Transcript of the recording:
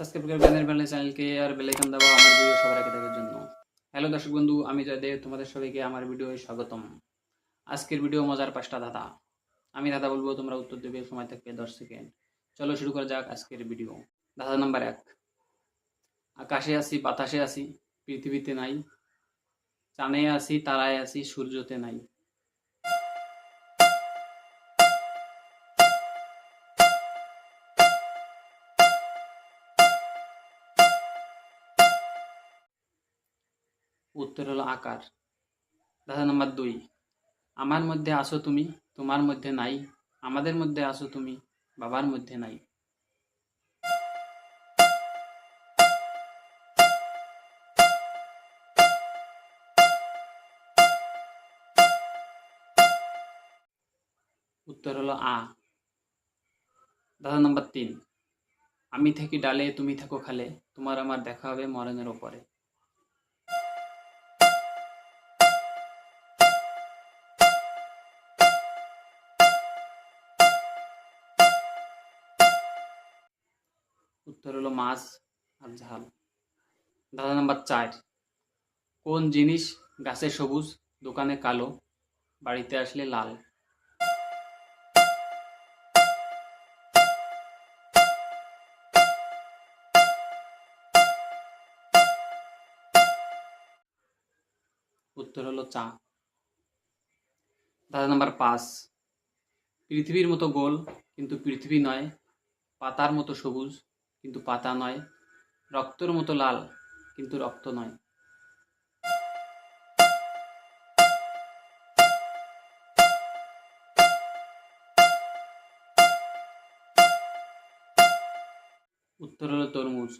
Subscribe করে ব্যানের ব্যানের চ্যানেলকে আর bell icon দেওয়া আমার ভিডিও সবার আগে দেখার জন্য। হ্যালো দর্শক বন্ধু, আমি জয়দেব, তোমাদের সবাইকে আমার ভিডিওয়ে স্বাগতম। আজকের ভিডিও মজার পাঁচটা ধাঁধা। আমি ধাঁধা বলব, তোমরা উত্তর দেবে, সময় থাকবে দশ সেকেন্ড চলো শুরু করা যাক আজকের ভিডিও ধাঁধা নাম্বার এক। আকাশে আসি বাতাসে আসি পৃথিবীতে নাই। চানে আসি তারায় আসি সূর্যতে নাই। উত্তর হলো আকার। ধাঁধা নাম্বার দুই, আমার মধ্যে আসো তুমি, তোমার মধ্যে নাই, আমাদের মধ্যে আসো তুমি, বাবার মধ্যে নাই। উত্তর হলো আ। ধাঁধা নাম্বার তিন, আমি থাকি ডালে, তুমি থাকো খালে, তোমার আমার দেখা হবে মরণের ওপরে। উত্তর হলো মাছ আর ঝাল। ধাঁধা নাম্বার চার, কোন জিনিস গাছে সবুজ, দোকানে কালো, বাড়িতে আসলে লাল? উত্তর হলো চা। ধাঁধা নাম্বার পাঁচ, পৃথিবীর মতো গোল কিন্তু পৃথিবী নয়, পাতার মতো সবুজ কিন্তু পাতা নয়। রক্তর মতো লাল কিন্তু রক্ত নয়। উত্তর হলো তরমুজ।